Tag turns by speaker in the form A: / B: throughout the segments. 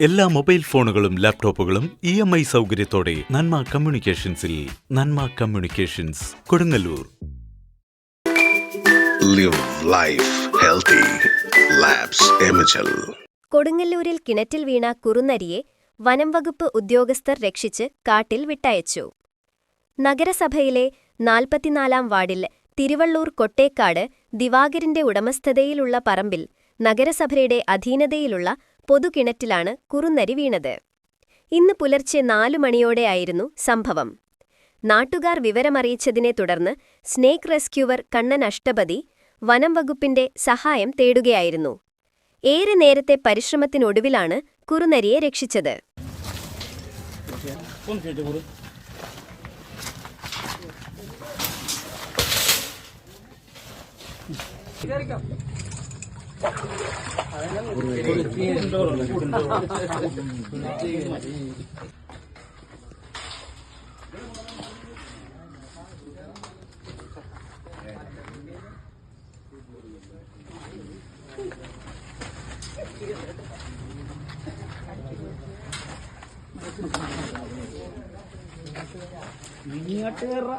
A: എല്ലാ മൊബൈൽ ഫോണുകളും ലാപ്ടോപ്പുകളും ഇ എം ഐ സൗകര്യത്തോടെ Nanma കമ്മ്യൂണിക്കേഷൻസിൽ Nanma communications Kodungallur.
B: Live life healthy.
C: കൊടുങ്ങല്ലൂരിൽ കിണറ്റിൽ വീണ കുറുനരിയെ വനംവകുപ്പ് ഉദ്യോഗസ്ഥർ രക്ഷിച്ച് കാട്ടിൽ വിട്ടയച്ചു. നഗരസഭയിലെ നാൽപ്പത്തിനാലാം വാർഡിൽ തിരുവള്ളൂർ കൊട്ടേക്കാട് ദിവാകരന്റെ ഉടമസ്ഥതയിലുള്ള പറമ്പിൽ നഗരസഭയുടെ അധീനതയിലുള്ള പൊതുകിണറ്റിലാണ് കുറുനരി വീണത്. ഇന്ന് പുലർച്ചെ നാലു മണിയോടെയായിരുന്നു സംഭവം. നാട്ടുകാർ വിവരമറിയിച്ചതിനെ തുടർന്ന് സ്നേക്ക് റെസ്ക്യൂവർ കണ്ണൻ അഷ്ടപതി വനംവകുപ്പിന്റെ സഹായം തേടുകയായിരുന്നു. ഏറെ നേരത്തെ പരിശ്രമത്തിനൊടുവിലാണ് കുറുനരിയെ രക്ഷിച്ചത്.
D: ഇങ്ങോട്ട് കയറാ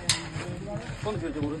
D: 손 뒤에 좀 오래.